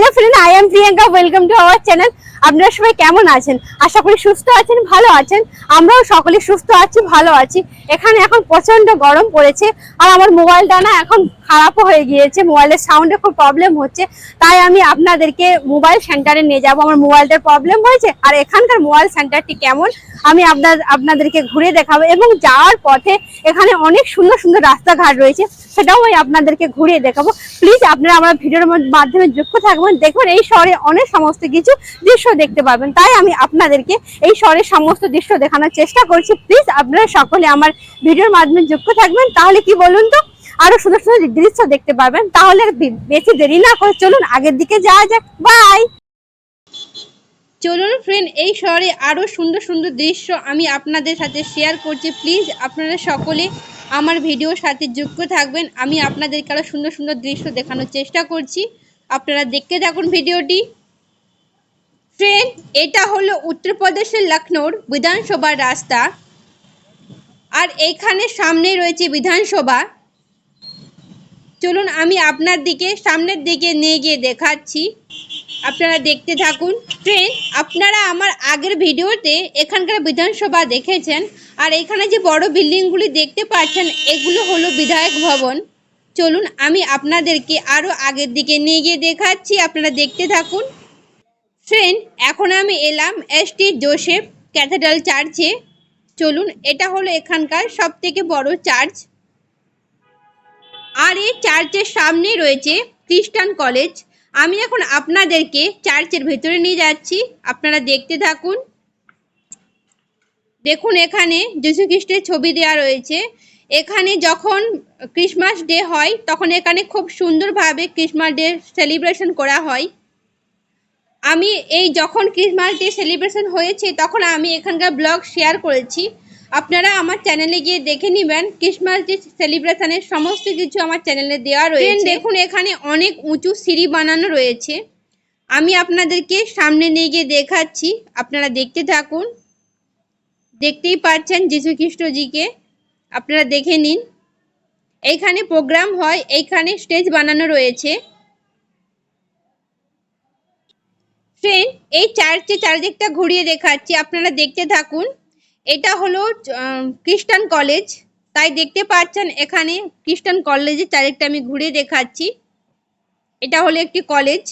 Hello friend I am Priyanka welcome to our channel আপনারা সবাই কেমন আছেন? আশা করি সুস্থ আছেন, ভালো আছেন। আমরাও সকলে সুস্থ আছি, ভালো আছি। এখানে এখন প্রচণ্ড গরম পড়েছে আর আমার মোবাইলটা না এখন খারাপও হয়ে গিয়েছে। মোবাইলের সাউন্ডে খুব প্রবলেম হচ্ছে। তাই আমি আপনাদেরকে মোবাইল সেন্টারে নিয়ে যাব। আমার মোবাইলটার প্রবলেম হয়েছে। আর এখানকার মোবাইল সেন্টারটি কেমন? আমি আপনার, আপনাদেরকে ঘুরে দেখাবো। এবং যাওয়ার পথে এখানে অনেক সুন্দর সুন্দর রাস্তাঘাট রয়েছে। সেটাও আমি আপনাদেরকে ঘুরিয়ে দেখাবো। প্লিজ আপনারা আমার ভিডিওর মধ্যে- মাধ্যমে যুক্ত থাকবেন। দেখবেন এই শহরে অনেক সমস্ত কিছু দৃশ্য দেখতে পাবেন। তাই আমি আপনাদেরকে এই শহরের সমস্ত দৃশ্য দেখানোর চেষ্টা করছি। প্লিজ আপনারা সকলে আমার ভিডিওর মাধ্যমে যুক্ত থাকবেন। তাহলে কি বলুন তো? আরও সুন্দর সুন্দর দৃশ্য দেখতে পাবেন। তাহলে বেশি দেরি না করে চলুন আগের দিকে যাওয়া যাক। বাই চলুন ফ্রেন্ড এই শহরে আরও সুন্দর সুন্দর দৃশ্য আমি আপনাদের সাথে শেয়ার করছি। প্লিজ আপনারা সকলে আমার ভিডিওর সাথে যুক্ত থাকবেন। আমি আপনাদেরকে আরও সুন্দর সুন্দর দৃশ্য দেখানোর চেষ্টা করছি। আপনারা দেখতে থাকুন ভিডিওটি। ফ্রেন্ড এটা হলো উত্তরপ্রদেশের লখনৌর বিধানসভার রাস্তা। আর এইখানে সামনে রয়েছে বিধানসভা। চলুন, আমি আপনার দিকে, সামনের দিকে নিয়ে গিয়ে দেখাচ্ছি। আপনারা দেখতে থাকুন। ট্রেন আপনারা আমার আগের ভিডিওতে এখানকার বিধানসভা দেখেছেন। আর এখানে যে বড় বিল্ডিংগুলি দেখতে পাচ্ছেন, এগুলো হলো বিধায়ক ভবন। চলুন, আমি আপনাদেরকে আরও আগের দিকে নিয়ে গিয়ে দেখাচ্ছি, আপনারা দেখতে থাকুন। ফ্রেন্ড এখন আমি এলাম এস টি জোসেফ ক্যাথেড্রাল চার্চে চলুন, এটা হলো এখানকার সব থেকে বড় চার্চ আর এই চার্চের সামনে রয়েছে খ্রিস্টান কলেজ আমি এখন আপনাদেরকে চার্চের ভেতরে নিয়ে যাচ্ছি, আপনারা দেখতে থাকুন। দেখুন, এখানে যীশু খ্রিস্টের ছবি দেওয়া রয়েছে। এখানে যখন ক্রিসমাস ডে হয়, তখন এখানে খুব সুন্দরভাবে ক্রিসমাস ডে সেলিব্রেশন করা হয়। আমি এই যখন ক্রিসমাস ডে সেলিব্রেশন হয়েছে, তখন আমি এখানকার ব্লগ শেয়ার করেছি। আপনারা আমার চ্যানেলে গিয়ে দেখে নেবেন ক্রিসমাস ডে সেলিব্রেশনের সমস্ত কিছু আমার চ্যানেলে দেওয়া রয়েছে। দেখুন, এখানে অনেক উঁচু সিঁড়ি বানানো রয়েছে। আমি আপনাদেরকে সামনে নিয়ে গিয়ে দেখাচ্ছি। আপনারা দেখতে থাকুন। দেখতেই পাচ্ছেন যীশু খ্রিস্টজিকে আপনারা দেখে নিন। এইখানে প্রোগ্রাম হয়, এইখানে স্টেজ বানানো রয়েছে। ফ্রেন্ড এই চার্চে চারিদিকটা ঘুরিয়ে দেখাচ্ছি, আপনারা দেখতে থাকুন। এটা হলো খ্রিস্টান কলেজ তাই দেখতে পাচ্ছেন, এখানে খ্রিস্টান কলেজের চারিদিকটা আমি ঘুরিয়ে দেখাচ্ছি। এটা হলো একটি কলেজ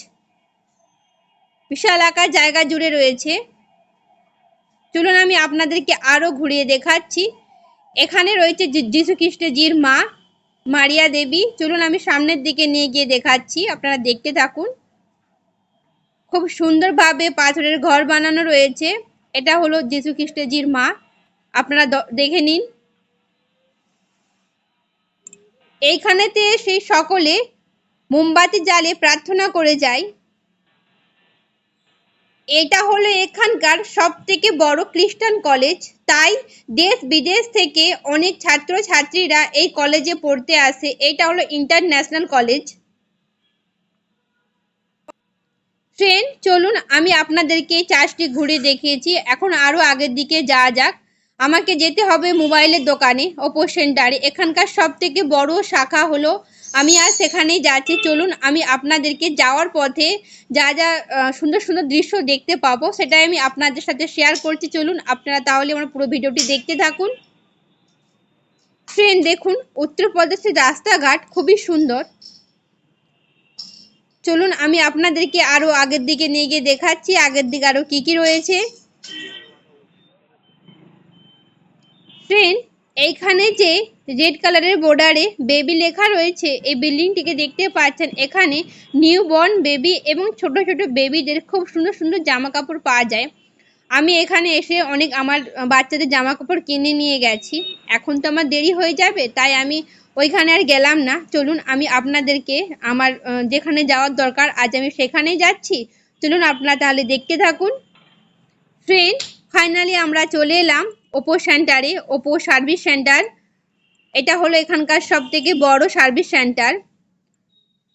বিশাল আকার জায়গা জুড়ে রয়েছে। চলুন আমি আপনাদেরকে আরও ঘুরিয়ে দেখাচ্ছি। এখানে রয়েছে যীশু খ্রিস্টজির মা, মারিয়া দেবী। চলুন আমি সামনের দিকে নিয়ে গিয়ে দেখাচ্ছি, আপনারা দেখতে থাকুন। খুব সুন্দরভাবে পাথরের ঘর বানানো রয়েছে। এটা হলো যীশু খ্রিস্টজির মা। আপনারা দেখে নিন। এইখানেতে সেই সকলে মোমবাতি জ্বালে প্রার্থনা করে যায়। এটা হলো এখানকার সব থেকে বড় খ্রিস্টান কলেজ। তাই দেশ বিদেশ থেকে অনেক ছাত্র ছাত্রীরা এই কলেজে পড়তে আসে। এটা হলো ইন্টারন্যাশনাল কলেজ। ফ্রেন্ড, চলুন আমি আপনাদেরকে এই চার্চটি ঘুরে দেখিয়েছি। এখন আরও আগের দিকে যাওয়া যাক। আমাকে যেতে হবে মোবাইলের দোকানে ওপো সেন্টারে এখানকার সব থেকে বড় শাখা হলো আমি আর সেখানেই যাচ্ছি। চলুন, আমি আপনাদেরকে যাওয়ার পথে যা যা সুন্দর সুন্দর দৃশ্য দেখতে পাবো, সেটাই আমি আপনাদের সাথে শেয়ার করছি। চলুন, আপনারা তাহলে আমার পুরো ভিডিওটি দেখতে থাকুন। ফ্রেন্ড দেখুন, উত্তরপ্রদেশের রাস্তাঘাট খুবই সুন্দর। চলুন, আমি আপনাদেরকে আরও আগের দিকে নিয়ে গিয়ে দেখাচ্ছি, আগের দিকে আরও কী কী রয়েছে। ফ্রেন্ড এইখানে যে রেড কালারের বর্ডারে বেবি লেখা রয়েছে, এই বিল্ডিংটিকে দেখতে পাচ্ছেন। এখানে নিউ বর্ন বেবি এবং ছোট ছোট বেবিদের খুব সুন্দর সুন্দর জামা কাপড় পাওয়া যায়। আমি এখানে এসে অনেক আমার বাচ্চাদের জামা কাপড় কিনে নিয়ে গেছি। এখন তো আমার দেরি হয়ে যাবে, তাই আমি ওইখানে আর গেলাম না। চলুন, আমি আপনাদেরকে আমার যেখানে যাওয়ার দরকার, আজ আমি সেখানেই যাচ্ছি। চলুন, আপনারা তাহলে দেখতে থাকুন। ফ্রেন্ড ফাইনালি আমরা চলে এলাম ওপো সেন্টারে ওপো সার্ভিস সেন্টার এটা হলো এখানকার সব থেকে বড় সার্ভিস সেন্টার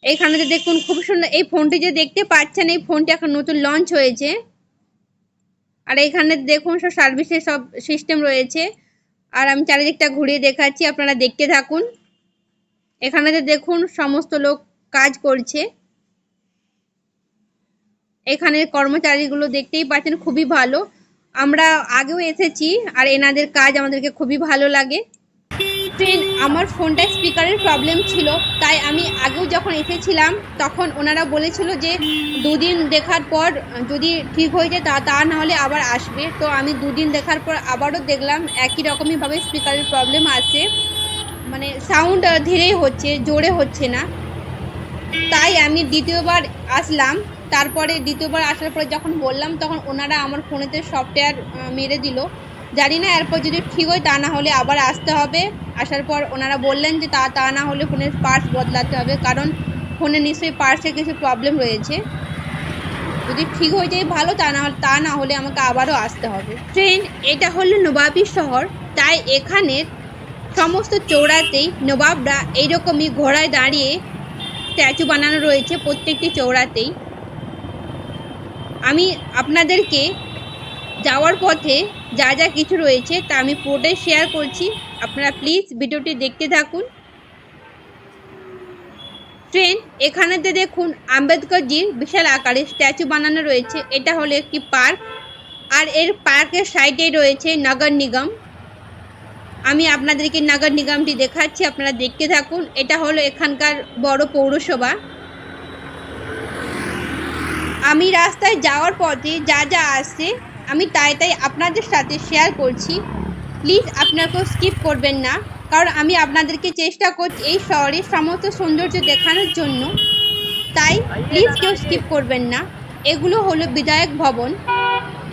এখানে তো দেখুন, খুব সুন্দর, এই ফোনটি যে দেখতে পাচ্ছেন, এই ফোনটি এখন নতুন লঞ্চ হয়েছে। আর এখানে দেখুন, সব সার্ভিসের সব সিস্টেম রয়েছে। আর আমি চারিদিকটা ঘুরিয়ে দেখাচ্ছি, আপনারা দেখতে থাকুন। এখানে যে দেখুন, সমস্ত লোক কাজ করছে। এখানের কর্মচারীগুলো দেখতেই পাচ্ছেন, খুবই ভালো। আমরা আগেও এসেছি আর এনাদের কাজ আমাদেরকে খুবই ভালো লাগে। ট্রেন আমার ফোনটায় স্পিকারের প্রবলেম ছিল, তাই আমি আগেও যখন এসেছিলাম, তখন ওনারা বলেছিল যে দুদিন দেখার পর যদি ঠিক হয়ে যায়, তা তা না হলে আবার আসবে। তো আমি দুদিন দেখার পর আবারও দেখলাম, একই রকমইভাবে স্পিকারের প্রবলেম আছে। মানে সাউন্ড ধীরেই হচ্ছে, জোরে হচ্ছে না। তাই আমি দ্বিতীয়বার আসলাম। তারপরে দ্বিতীয়বার আসার পরে যখন বললাম, তখন ওনারা আমার ফোনেতে সফটওয়্যার মেরে দিল। জানি না, এরপর যদি ঠিক হয় তা না হলে আবার আসতে হবে। আসার পর ওনারা বললেন যে তা তা না হলে ফোনের পার্টস বদলাতে হবে, কারণ ফোনে নিশ্চয়ই পার্টসে কিছু প্রবলেম রয়েছে। যদি ঠিক হয়ে যায় ভালো, তা না হলে, তা না হলে আমাকে আবারও আসতে হবে। ট্রেন এটা হলো নবাবী শহর, তাই এখানের সমস্ত চৌড়াতেই নবাবরা এইরকমই ঘোড়ায় দাঁড়িয়ে স্ট্যাচু বানানো রয়েছে প্রত্যেকটি চৌড়াতেই আমি আপনাদেরকে যাওয়ার পথে যা যা কিছু রয়েছে তা আমি পুরোটাই শেয়ার করছি। আপনারা প্লিজ ভিডিওটি দেখতে থাকুন। ট্রেন এখানেতে দেখুন আম্বেদকরজির বিশাল আকারে স্ট্যাচু বানানো রয়েছে। এটা হলো একটি পার্ক আর এর পার্কের সাইডেই রয়েছে নগর নিগম। আমি আপনাদেরকে নগর নিগমটি দেখাচ্ছি, আপনারা দেখতে থাকুন। এটা হলো এখানকার বড় পৌরসভা। আমি রাস্তায় যাওয়ার পথে যা যা আসছে আমি তাই তাই আপনাদের সাথে শেয়ার করছি। প্লিজ আপনাকেও স্কিপ করবেন না, কারণ আমি আপনাদেরকে চেষ্টা করছি এই শহরের সমস্ত সৌন্দর্য দেখানোর জন্য। তাই প্লিজ কেউ স্কিপ করবেন না। এগুলো হলো বিধায়ক ভবন।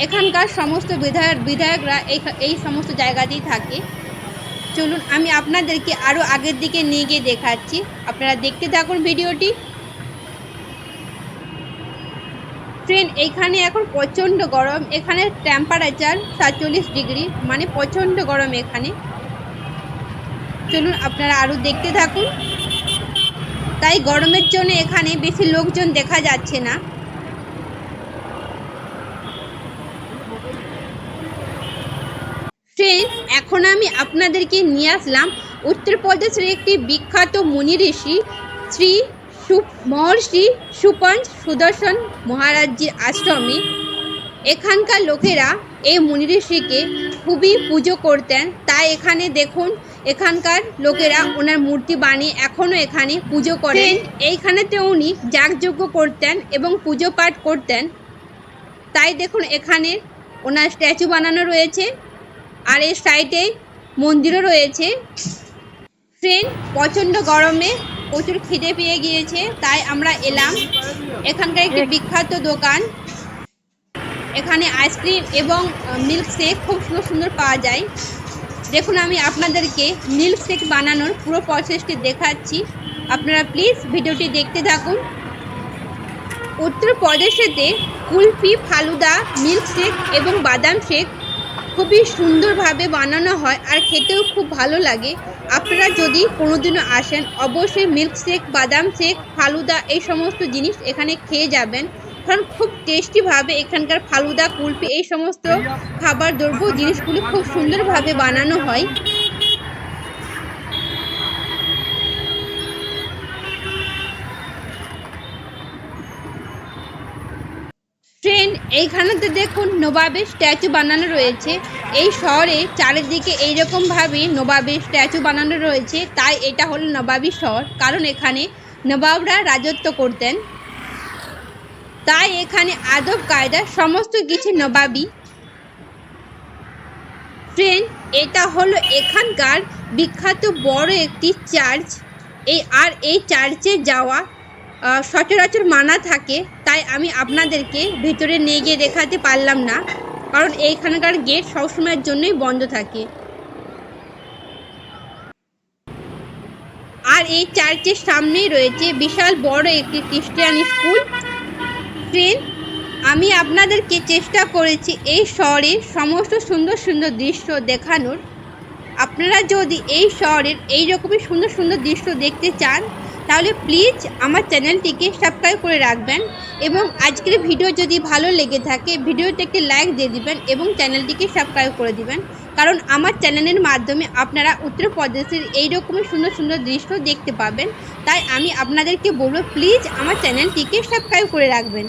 এখানকার সমস্ত বিধায়ক, বিধায়করা এই এই সমস্ত জায়গাতেই থাকে। চলুন আমি আপনাদেরকে আরও আগের দিকে নিয়ে গিয়ে দেখাচ্ছি। আপনারা দেখতে থাকুন ভিডিওটি। ট্রেন এইখানে এখন প্রচণ্ড গরম। এখানে টেম্পারেচার সাতচল্লিশ ডিগ্রি মানে প্রচণ্ড গরম এখানে। চলুন আপনারা আরও দেখতে থাকুন। তাই গরমের জন্য এখানে বেশি লোকজন দেখা যাচ্ছে না। ট্রেন, এখন আমি আপনাদেরকে নিয়ে আসলাম। উত্তরপ্রদেশের একটি বিখ্যাত মুনি ঋষি শ্রী মহর্ষি সুপঞ্চ সুদর্শন মহারাজজির আশ্রমে এখানকার লোকেরা এই মুনি ঋষিকে খুবই পুজো করতেন। তাই এখানে দেখুন এখানকার লোকেরা ওনার মূর্তি বানিয়ে এখনও এখানে পুজো করেন। এইখানেতে উনি যাগযজ্ঞ করতেন এবং পুজো পাঠ করতেন। তাই দেখুন এখানে ওনার স্ট্যাচু বানানো রয়েছে। আর এর সাইডে মন্দিরও রয়েছে। ট্রেন প্রচণ্ড গরমে প্রচুর খিদে পেয়ে গিয়েছে, তাই আমরা এলাম। এখানকার একটি বিখ্যাত দোকান। এখানে আইসক্রিম এবং মিল্ক শেক খুব সুন্দর সুন্দর পাওয়া যায়। দেখুন আমি আপনাদেরকে মিল্ক শেক বানানোর পুরো প্রসেসটি দেখাচ্ছি। আপনারা প্লিজ ভিডিওটি দেখতে থাকুন। উত্তরপ্রদেশেতে কুলফি, ফালুদা মিল্ক শেক এবং বাদাম শেক খুবই সুন্দরভাবে বানানো হয় আর খেতেও খুব ভালো লাগে। আপনারা যদি কোনোদিনও আসেন, অবশ্যই মিল্কশেক বাদাম শেক ফালুদা এই সমস্ত জিনিস এখানে খেয়ে যাবেন। কারণ খুব টেস্টিভাবে এখানকার ফালুদা, কুলফি এই সমস্ত খাবার দ্রব্য জিনিসগুলি খুব সুন্দরভাবে বানানো হয়। ট্রেন এইখানেতে দেখুন নবাবের স্ট্যাচু বানানো রয়েছে। এই শহরে চারিদিকে এইরকমভাবে নবাবের স্ট্যাচু বানানো রয়েছে। তাই এটা হলো নবাবী শহর। কারণ এখানে নবাবরা রাজত্ব করতেন। তাই এখানে আদব, কায়দা সমস্ত কিছু নবাবী। ট্রেন এটা হলো এখানকার বিখ্যাত বড় একটি চার্চ। এই আর এই চার্চে যাওয়া সচরাচর মানা থাকে, তাই আমি আপনাদেরকে ভিতরে নিয়ে গিয়ে দেখাতে পারলাম না, কারণ এইখানকার গেট সবসময়ের জন্যই বন্ধ থাকে। আর এই চার্চের সামনেই রয়েছে বিশাল বড় একটি খ্রিস্টান স্কুল। ট্রেন আমি আপনাদেরকে চেষ্টা করেছি এই শহরের সমস্ত সুন্দর সুন্দর দৃশ্য দেখানোর। আপনারা যদি এই শহরের এই রকমই সুন্দর সুন্দর দৃশ্য দেখতে চান তাহলে প্লিজ আমার চ্যানেলটিকে সাবস্ক্রাইব করে রাখবেন এবং আজকের ভিডিও যদি ভালো লেগে থাকে ভিডিওতে একটি লাইক দিয়ে দিবেন এবং চ্যানেলটিকে সাবস্ক্রাইব করে দিবেন। কারণ আমার চ্যানেলের মাধ্যমে আপনারা উত্তরপ্রদেশের এই রকমের সুন্দর সুন্দর দৃশ্য দেখতে পাবেন। তাই আমি আপনাদেরকে বলব প্লিজ আমার চ্যানেলটিকে সাবস্ক্রাইব করে রাখবেন।